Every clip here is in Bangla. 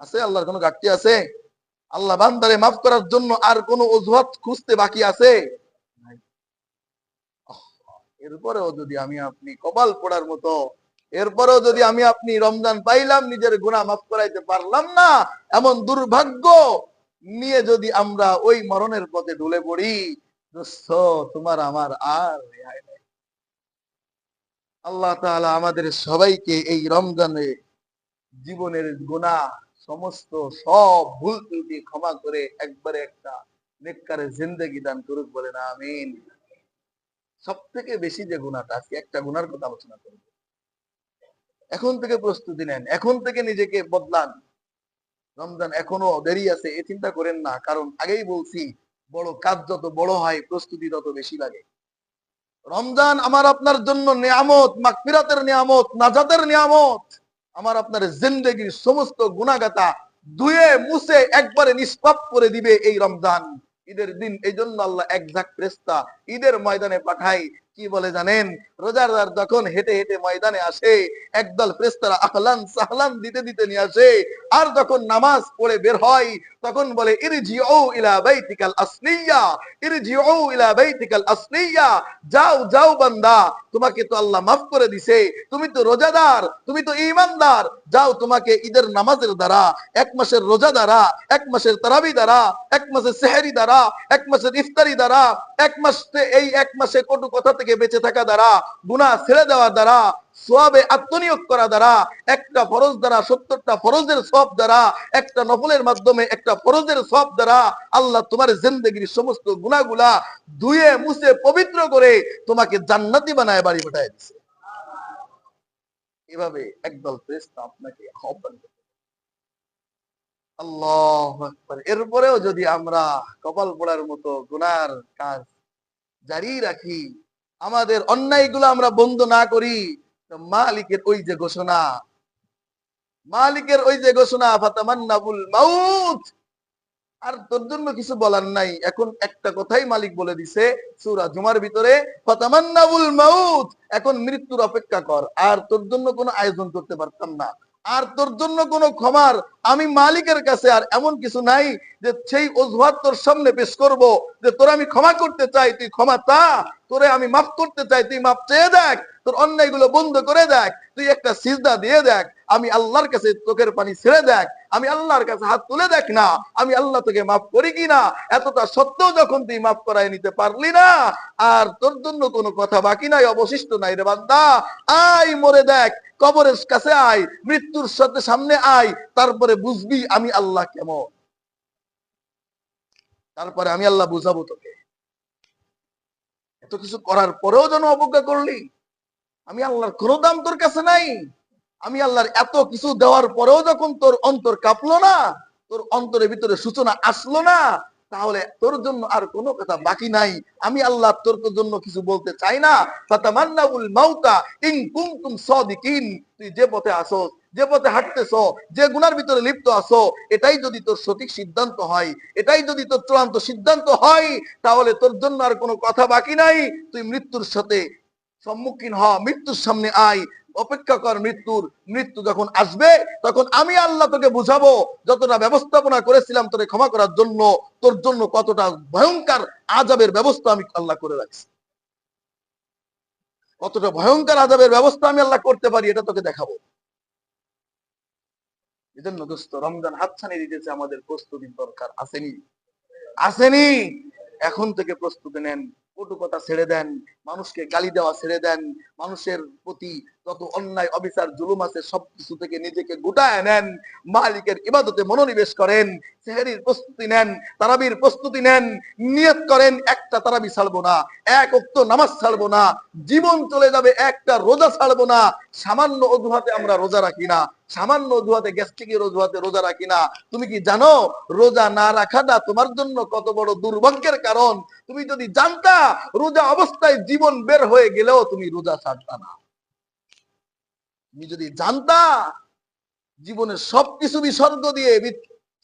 আছে, আল্লাহর কোনো ঘাটতি আছে? আল্লাহ বান্দারে মাফ করার জন্য আর কোন অজুহাত খুঁজতে বাকি আছে? এরপরেও যদি আমি আপনি কপাল পড়ার মতো, এরপরেও যদি আমি আপনি রমজান পাইলাম, নিজের গুনাহ মাফ করাইতে পারলাম না, এমন দুর্ভাগ্য নিয়ে যদি আমরা ওই মরণের পথে ঢুলে পড়ি তোমার আমার আর। আল্লাহ তাআলা আমাদের সবাইকে এই রমজানে জীবনের গুনাহ সমস্ত সব ভুল ত্রুটি ক্ষমা করে একবারে একটা নেককারে জিন্দেগি দান করুক বলেন আমিন। সব থেকে বেশি যে গুণাটা আজকে একটা গুনার কথা আলোচনা করব। এখন থেকে প্রস্তুতি নেন, এখন থেকে নিজেকে বদলান। রমজান এখনও দেরি আছে, এ চিন্তা করেন না, কারণ আগেই বলছি, বড় কাজ যত বড় হয়, প্রস্তুতি তত বেশি লাগে। রমজান আমার আপনার জন্য নিয়ামত, মাগফিরাতের নিয়ামত, নাজাতের নিয়ামত। আমার আপনার জিন্দগির সমস্ত গুণাগাতা ধুয়ে, মুছে, একবারে নিষ্পাপ করে দিবে এই রমজান। ঈদের দিন এই জন্য আল্লাহ এক ঝাঁক ফেরেস্তা ঈদের ময়দানে পাঠাই কি বলে জানেন? রোজাদার যখন হেঁটে হেঁটে ময়দানে আসে, একদল ফেরেশতারা আহলান সাহলান দিতে দিতে নিয়ে আসে। আর যখন নামাজ পড়ে বের হয়, তখন বলে, ইরজিউ ইলা বাইতিকাল আসলিয়া ইরজিউ ইলা বাইতিকাল আসলিয়া যাও যাও বান্দা, তোমাকে তো আল্লাহ মাফ করে দিছে। তুমি তো রোজাদার, তুমি তো ঈমানদার। যাও তোমাকে ঈদের নামাজের দ্বারা, এক মাসের রোজা দ্বারা, এক মাসের তারাবি দ্বারা, এক মাসের সেহরি দ্বারা, এক মাসের ইফতারি দ্বারা এক মাস এই এক মাসে কটু কথা থেকে বেঁচে থাকা দ্বারা, গুনাহ ছেড়ে দেওয়া দ্বারা, সোয়াবে আত্মনিয়োগ করা দ্বারা, একটা ফরজ দ্বারা, সত্তরটা ফরজের সব দ্বারা, একটা নফলের মাধ্যমে একটা ফরজের সব দ্বারা আল্লাহ তোমার জিন্দগির সমস্ত গুণাগুলা ধুয়ে, মুছে, পবিত্র করে তোমাকে জান্নাতি বানায়, বাড়ি পাঠায় দিছে। এভাবে একদল আপনাকে আহ্বান করে আল্লাহ এরপরেও যদি আমরা কপাল পড়ার মতো গুনার কাজ জারি রাখি, আমাদের অন্যায়গুলো আমরা বন্ধ না করি মালিকের ওই যে ঘোষণা, মালিকের ওই যে ঘোষণা আর তোর জন্য কিছু বলার নাই। এখন একটা কথাই মালিক বলে দিছে, সুরা জুমার ভিতরে, ফাতামান্নাবুল মাউত। এখন মৃত্যুর অপেক্ষা কর। আর তোর জন্য কোনো আয়োজন করতে পারতাম না। আর তোর জন্য কোনো ক্ষমার আমি মালিকের কাছে আর এমন কিছু নাই যে সেই অজুহাত তোর সামনে পেশ করব, যে তোর আমি ক্ষমা করতে চাই, তুই ক্ষমা তা তোরে আমি মাফ করতে চাই, তুই মাফ চেয়ে দেখ, তোর অন্যায়গুলো বন্ধ করে দেখ, তুই একটা সিজদা দিয়ে দেখ। আমি আল্লাহর কাছে চোখের পানি ছেড়ে দেখ, আমি আল্লাহর কাছে হাত তুলে দেখ না, আমি আল্লাহ তোকে মাফ করি কি না, এতটা সত্ত্বেও যখন তুই মাফ করায় নিতে পারলি না, আর তোর জন্য কোনো কথা বাকি নাই, অবশিষ্ট নাই রে বান্দা। আয়, মরে দেখ, কবরের কাছে আয়, মৃত্যুর সাথে সামনে আয়, তারপরে বুঝবি আমি আল্লাহ কেমন। তারপরে আমি আল্লাহ বুঝাবো তোকে। এত কিছু করার পরেও যেন অবজ্ঞা করলি। আমি আল্লাহর কোনো দাম তোর কাছে নাই। আমি আল্লাহর এত কিছু দেওয়ার পরেও যখন তোর অন্তর কাঁপলো না, তোর অন্তরের ভিতরে সূচনা আসলো না, তাহলে তোর জন্য আর কোনো কথা বাকি নাই। আমি আল্লাহ তোর জন্য কিছু বলতে চাই না। তুই যে পথে আসো, যে পথে হাঁটতেছো, যে গুনার ভিতরে লিপ্ত আছো, এটাই যদি তোর সঠিক সিদ্ধান্ত হয়, এটাই যদি তোর চূড়ান্ত সিদ্ধান্ত হয়, তাহলে তোর জন্য আর কোনো কথা বাকি নাই। তুই মৃত্যুর সাথে সম্মুখীন হ, মৃত্যুর সামনে আয়। অপেক্ষা কর মৃত্যুর, মৃত্যু যখন আসবে, তখন আমি আল্লাহ তোকে বুঝাবো যতটা ব্যবস্থাপনা করেছিলাম তোরে ক্ষমা করার জন্য, তোর জন্য কতটা ভয়ঙ্কর আজাবের ব্যবস্থা আমি আল্লাহ করে রাখছি। কতটা ভয়ঙ্কর আজাবের ব্যবস্থা আমি আল্লাহ করতে পারি, এটা তোকে দেখাবো। এজন্য দোস্ত, রমজান হাতছানি দিতেছে আমাদের প্রস্তুতির দরকার, আসেনি। আসেনি! এখন থেকে প্রস্তুতি নেন, কটু কথা ছেড়ে দেন। মানুষকে গালি দেওয়া ছেড়ে দেন, মানুষের প্রতি যত অন্যায়, অবিচার, জুলুম আছে, সবকিছু থেকে নিজেকে গুটায় নেন, মালিকের ইবাদতে মনোনিবেশ করেন, সেহেরির প্রস্তুতি নেন, তারাবির প্রস্তুতি নেন, নিয়ত করেন, একটা তারাবি ছাড়বো না, এক অক্ত নামাজ ছাড়বো না, জীবন চলে যাবে, একটা রোজা ছাড়বো না, সামান্য অজুহাতে আমরা রোজা রাখি না, সামান্য অজুহাতে, গ্যাস্ট্রিকের অজুহাতে রোজা রাখি না। তুমি কি জানো, রোজা না রাখাটা তোমার জন্য কত বড় দুর্ভাগ্যের কারণ? তুমি যদি জানতা, রোজা অবস্থায় জীবন বের হয়ে গেলেও তুমি রোজা ছাড়তা না। তুমি যদি জানতা, জীবনের সবকিছু বিসর্গ দিয়ে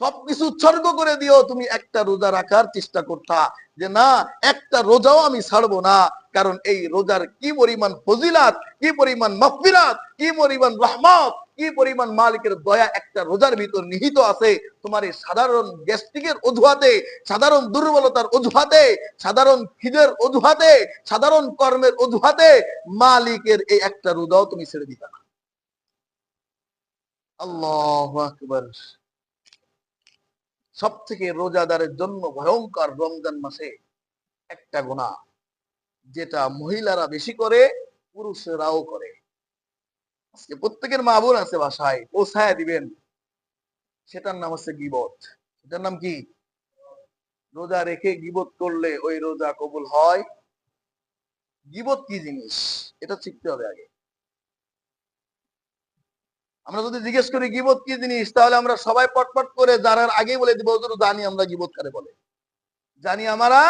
সবকিছু উৎসর্গ করে দিও তুমি একটা রোজা রাখার চেষ্টা করতা যে, না, একটা রোজাও আমি ছাড়বো না। কারণ এই রোজার কি পরিমাণ ফজিলাত, কি পরিমাণ মফিরাত কি পরিমাণ রহমত কি পরিমাণ মালিকের দয়া একটা রোজার ভিতর নিহিত আছে? তোমার এই সাধারণ গ্যাস্ট্রিকের অজুহাতে, সাধারণ দুর্বলতার অজুহাতে, সাধারণ খিদের অজুহাতে, সাধারণ কর্মের অজুহাতে মালিকের এই একটা রোজাও তুমি ছেড়ে দিবে না। আল্লাহ সব থেকে রোজাদারের জন্য ভয়ঙ্কর রমজান মাসে একটা গোনা যেটা মহিলারা বেশি করে, পুরুষরাও করে। আজকে প্রত্যেকের মা বোন আছে বাসায় পৌঁছায় দিবেন। সেটার নাম হচ্ছে গিবত। সেটার নাম কি? রোজা রেখে গিবত করলে ওই রোজা কবুল হয়। গিবত কি জিনিস? এটা শিখতে হবে আগে। আমরা যদি জিজ্ঞেস করি, গিবত কি জিনিস? তাহলে আমরা সবাই পটপট করে জানার আগে বলে দিব জানি আমরা গিবত কারে বলে। জানি আমরা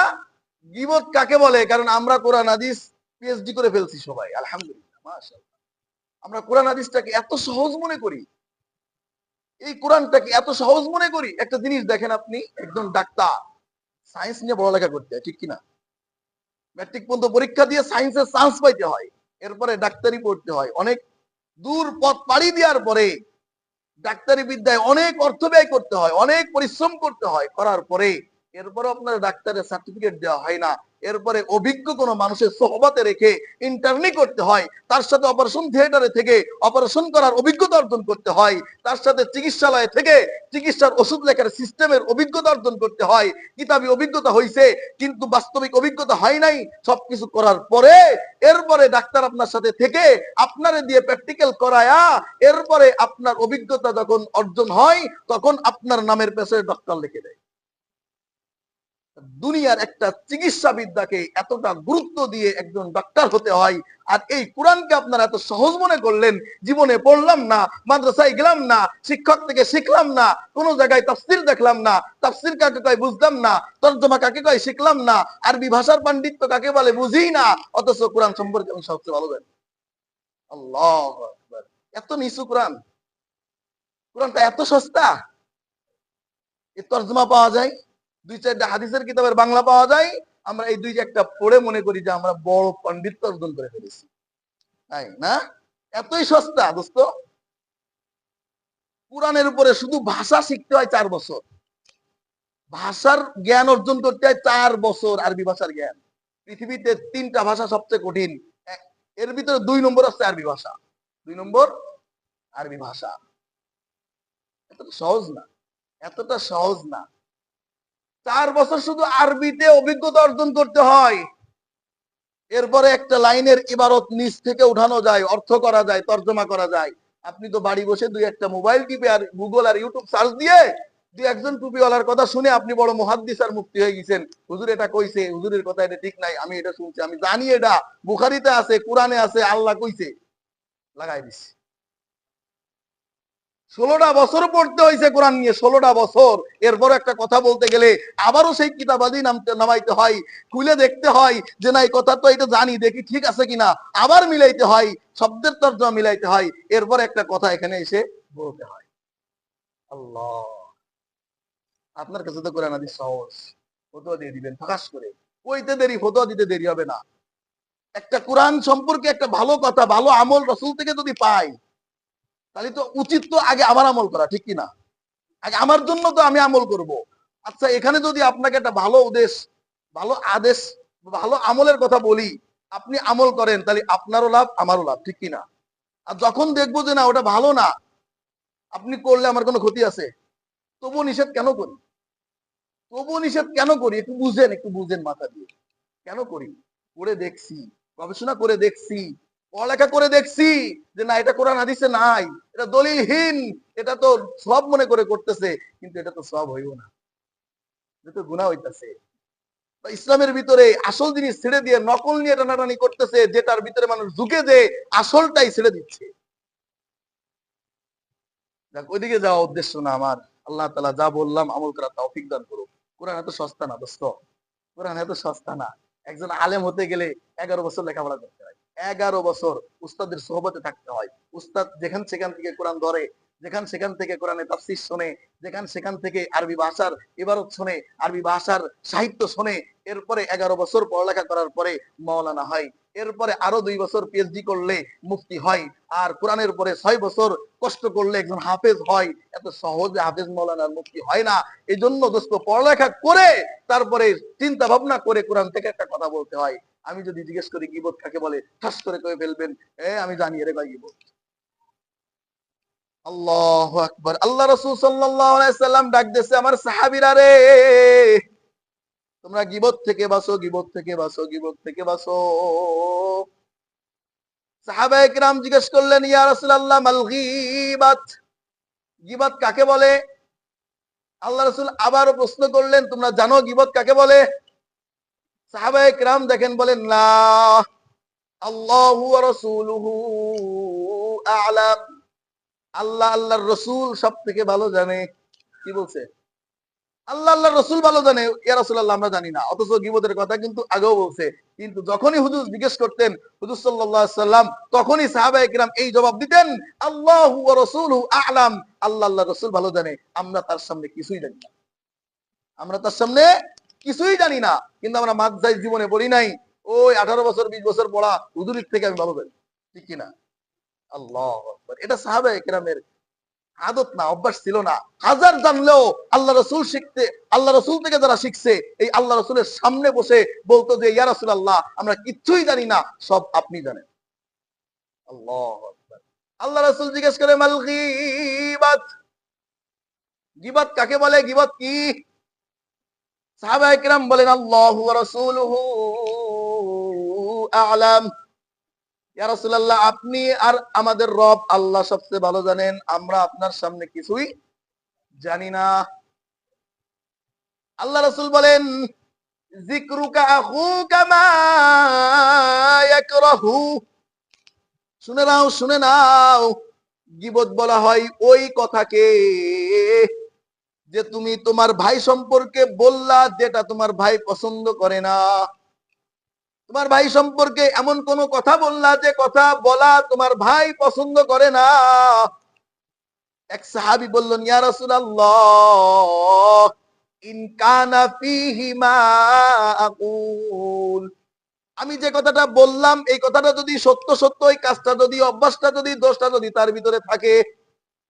গিবত কাকে বলে? কারণ আমরা কোরআন, হাদিস পিএইচডি করে ফেলছি সবাই, আলহামদুলিল্লাহ, মাশাআল্লাহ। আমরা কোরআন হাদিসটাকে এত সহজ মনে করি। এই কোরআনটাকে এত সহজ মনে করি। একটা জিনিস দেখেন আপনি, একজন ডাক্তার, সায়েন্স নিয়ে পড়ালেখা করতে হয়, ঠিক কিনা? ম্যাট্রিক পর্যন্ত পরীক্ষা দিয়ে সায়েন্সের চান্স পাইতে হয়। এরপরে ডাক্তারি পড়তে হয়। অনেক দূর পথ পাড়ি দেওয়ার পরে ডাক্তারি বিদ্যায় অনেক অর্থ ব্যয় করতে হয়, অনেক পরিশ্রম করতে হয়। করার পরে এরপরে আপনার ডাক্তারের সার্টিফিকেট দেওয়া হয় না। এরপরে অভিজ্ঞ কোনো মানুষের সোহবাতে রেখে ইন্টারনি করতে হয়, তার সাথে অপারেশন থিয়েটারে থেকে অপারেশন করার অভিজ্ঞতা অর্জন করতে হয়, তার সাথে চিকিৎসালয়ে থেকে চিকিৎসার ওষুধ লেখার সিস্টেমের অভিজ্ঞতা অর্জন করতে হয়, কিতাবি অভিজ্ঞতা হয়েছে কিন্তু বাস্তবিক অভিজ্ঞতা হয় নাই, সবকিছু করার পরে এরপরে ডাক্তার আপনার সাথে থেকে আপনারে দিয়ে প্র্যাকটিক্যাল করায়া এরপরে আপনার অভিজ্ঞতা যখন অর্জন হয়, তখন আপনার নামের পেছনে ডক্টর লিখে দেয়। দুনিয়ার একটা চিকিৎসা বিদ্যাকে এতটা গুরুত্ব দিয়ে একজন ডাক্তার হতে হয়। আর এই কোরআনকে আপনারা এত সহজ মনে করলেন, জীবনে পড়লাম না, মাদ্রাসায় গেলাম না, শিক্ষক থেকে শিখলাম না, কোনো জায়গায় তাফসির দেখলাম না, তাফসির কাকে কয় বুঝলাম না, তর্জমা কাকে কয় শিখলাম না, আরবি ভাষার পাণ্ডিত্য কাকে বলে বুঝি না, অথচ কোরআন সম্পর্কে আমি সবচেয়ে ভালো জানি। আল্লাহ এত নিচু কোরআন। কোরআনটা এত সস্তা। এ তর্জমা পাওয়া যায়। দুই চারটা হাদিসের কিতাবের বাংলা পাওয়া যায়, আমরা এই দুই একটা পড়ে মনে করি যে আমরা বড় পণ্ডিত্য অর্জন করে ফেলেছি। তাই না? এতই সস্তা, দোস্ত। কোরআনের উপরে শুধু ভাষা শিখতে হয় চার বছর। ভাষার জ্ঞান অর্জন করতে হয় চার বছর আরবি ভাষার জ্ঞান। পৃথিবীতে তিনটা ভাষা সবচেয়ে কঠিন। এর ভিতরে দুই নম্বর আছে আরবি ভাষা। দুই নম্বর আরবি ভাষা। এতটা সহজ না। এতটা সহজ না। চার বছর শুধু আরবিতে অভিজ্ঞতা অর্জন করতে হয়। এরপরে একটা লাইনের ইবারত নিচ থেকে উঠানো যায়, অর্থ করা যায়, তর্জমা করা যায়। আপনি তো বাড়ি বসে দুই একটা মোবাইল টিপে আর গুগল আর ইউটিউব সার্চ দিয়ে দুই একজন টুপিওয়ালার কথা শুনে আপনি বড় মহাদ্দিস আর মুক্তি হয়ে গেছেন। হুজুর এটা কইছে, হুজুরের কথা এটা ঠিক নাই, আমি এটা শুনছি, আমি জানি এটা। বুখারিতে আছে, কোরআনে আছে, আল্লাহ কইছে। লাগাই দিছি। ষোলোটা বছর পড়তে হয়েছে কোরআন নিয়ে, ষোলোটা বছর। এরপর একটা কথা বলতে গেলে আবারও সেই কিতাবাদি নামতে নামাইতে হয়, খুলে দেখতে হয় যে না, এই কথা তো এটা জানি, দেখি ঠিক আছে কিনা। আবার মিলাইতে হয়, শব্দের তর্জমা মিলাইতে হয়। এরপর একটা কথা এখানে এসে বলতে হয়। আল্লাহ। আপনার কাছে তো কোরআন আদি সহজ। ফতোয়া দিয়ে দিবেন, ফাঁকাস করে। কইতে দেরি, ফতোয়া দিতে দেরি হবে না। একটা কোরআন সম্পর্কে একটা ভালো কথা, ভালো আমল রসুল থেকে যদি পাই তাহলে তো উচিত তো আগে আমার আমল করা, ঠিক কিনা আগে আমার জন্য তো আমি আমল করব। আচ্ছা এখানে যদি আপনাকে একটা ভালো উদ্দেশ, ভালো আদেশ, ভালো আমলের কথা বলি, আপনি আমল করেন, তাহলে আপনারও লাভ, আমারও লাভ, ঠিক কিনা আর যখন দেখব যে না, ওটা ভালো না, আপনি করলে আমার কোনো ক্ষতি আছে? তবু নিষেধ কেন করি? তবু নিষেধ কেন করি? একটু বুঝেন একটু বুঝেন মাথা দিয়ে। কেন করি? করে দেখছি, গবেষণা করে দেখছি। পড়ালেখা করে দেখছি যে না, এটা কোরআন হাদিসে নাই, এটা দলিলহীন, এটা তো সব মনে করে করতেছে, কিন্তু এটা তো সব হইব না। এটা তো গুণা হইতাছে। ইসলামের ভিতরে আসল জিনিস ছেড়ে দিয়ে নকল নিয়ে টানাটানি করতেছে যেটার ভিতরে মানুষ ঢুকে যে আসলটাই ছেড়ে দিচ্ছে। যাক, ওইদিকে যাওয়া উদ্দেশ্য না আমার। আল্লাহ তালা যা বললাম আমল করা তৌফিক দান করুক। কোরআন এত সস্তা না, দোস্ত। কোরআন এত সস্তা না। একজন আলেম হতে গেলে এগারো বছর লেখাপড়া করতে এগারো বছর উস্তাদের সোহবতে থাকতে হয়। উস্তাদ যেখান সেখান থেকে কোরআন ধরে, যেখান সেখান থেকে কোরআনে তাফসির শোনে, যেখান সেখান থেকে আরবি ভাষার ইবারত শোনে, আরবি ভাষার সাহিত্য শোনে, এরপরে এগারো বছর পড়ালেখা করার পরে মৌলানা হয়। এরপরে আরও দুই বছর পিএইচডি করলে মুফতি হয়। আর কোরআনের পরে ছয় বছর কষ্ট করলে একজন হাফেজ হয়। এত সহজে হাফেজ মৌলানার মুক্তি হয় না। এই জন্য দোস্ত পড়ালেখা করে তারপরে চিন্তা ভাবনা করে কোরআন থেকে একটা কথা বলতে হয়। আমি যদি জিজ্ঞেস করি, গিবত কাকে বলে? ঠাস করে কয়ে ফেলবেন। এ, আমি জানি, এর কয় গিবত। আল্লাহ আকবার। আল্লাহ রসুল সাল্লাম ডাক দিয়েছে, আমার সাহাবীরা রে। তোমরা গিবত থেকে বাসো গিবত থেকে বাসো গিবত থেকে বাসো সাহাবায়ে কিরাম জিজ্ঞেস করলেন, ইয়া রাসূলুল্লাহ, মাল গীবাত? গিবত কাকে বলে? আল্লাহ রসুল আবারও প্রশ্ন করলেন, তোমরা জানো গিবত কাকে বলে? সাহাবায়ে কিরাম দেখেন, বলেন, লা আল্লাহু রাসূলুহু আ'লাম। আল্লাহ, আল্লাহর রসুল সব থেকে ভালো জানে। কি বলছে? আল্লাহ আল্লাহ রসুল ভালো জানে। ইয়া রাসূলুল্লাহ, আমরা জানি না। অথচ গিবতের কথা কিন্তু আগেও বলছে। কিন্তু যখনই হুজুর জিজ্ঞেস করতেন, হুজুর আলাইহি সাল্লাম তখনই সাহাবায়ে কিরাম এই জবাব দিতেন, আল্লাহু ওয়া রাসূলুহু আ'লাম। আল্লাহ আল্লাহ রসুল ভালো জানে। আমরা তার সামনে কিছুই জানি না। আমরা তার সামনে কিছুই জানি না, কিন্তু আমরা মাদ্রাসায় জীবনে পড়ি নাই। ওই আঠারো বছর, বিশ বছর পড়া হুজুরের থেকে আমি ভালো জানি ঠিক কিনা? আল্লাহ এটা সাহাবা একরামের আদত না, অভ্যাস ছিল না। হাজার জানলেও আল্লাহ রসুল শিখতে, আল্লাহ রসুল থেকে যারা শিখছে, এই আল্লাহ রসুলের সামনে বসে বলতো যে, ইয়া রাসূল আল্লাহ আমরা কিচ্ছুই জানি না, সব আপনি জানেন। আল্লাহ আল্লাহ রসুল জিজ্ঞেস করে, মাল গীবাত? গিবাত কাকে বলে? গিবাত কি? বলেন আ'লাম। আপনি আর আমাদের রব আল্লাহ সবচেয়ে ভালো জানেন, আমরা আপনার সামনে কিছুই জানি না। আল্লাহ রাসূল বলেন শুনে নাও শুনে নাও, গিবত বলা হয় ওই কথাকে। যে তুমি তোমার ভাই সম্পর্কে বললা যেটা তোমার ভাই পছন্দ করে না। তোমার ভাই সম্পর্কে এমন কোন কথা বললা যে কথা বলা তোমার ভাই পছন্দ করে না। এক সাহাবি বললেন, ইয়া রাসূলুল্লাহ, ইন কানা ফীহি মা আকুল। আমি যে কথাটা বললাম, এই কথাটা যদি সত্য সত্য, এই কাজটা যদি, অভ্যাসটা যদি, দোষটা যদি তার ভিতরে থাকে